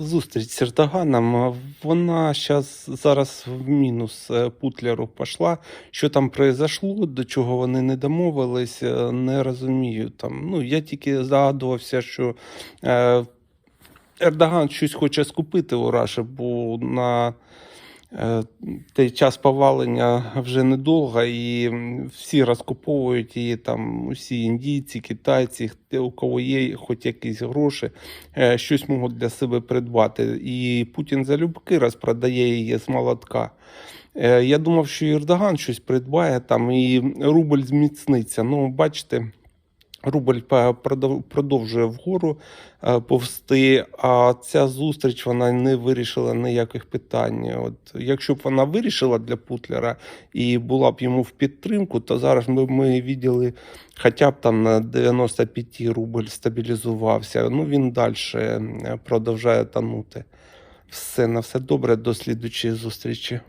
Зустріч з Ердоганом, вона щас, зараз в мінус Путляру Путлеру пішла. Що там произошло, до чого вони не домовились, е, не розумію. Там, ну, я тільки згадувався, що е, Ердоган щось хоче скупити у Раші, бо на е, той час повалення вже недовго, і всі розкуповують її, там усі індійці, китайці, у кого є хоч якісь гроші, е, щось можуть для себе придбати. І Путін залюбки розпродає її з молотка. Е, Я думав, що Ердоган щось придбає там і рубль зміцниться. Ну, бачите, рубль продовжує вгору е, повсти, а ця зустріч вона не вирішила ніяких питань. От якщо б вона вирішила для Путлера і була б йому в підтримку, то зараз ми, ми виділи хоча б там на 95 рубль стабілізувався. Ну він далі продовжує тонути. Все на все добре, до слідучої зустрічі.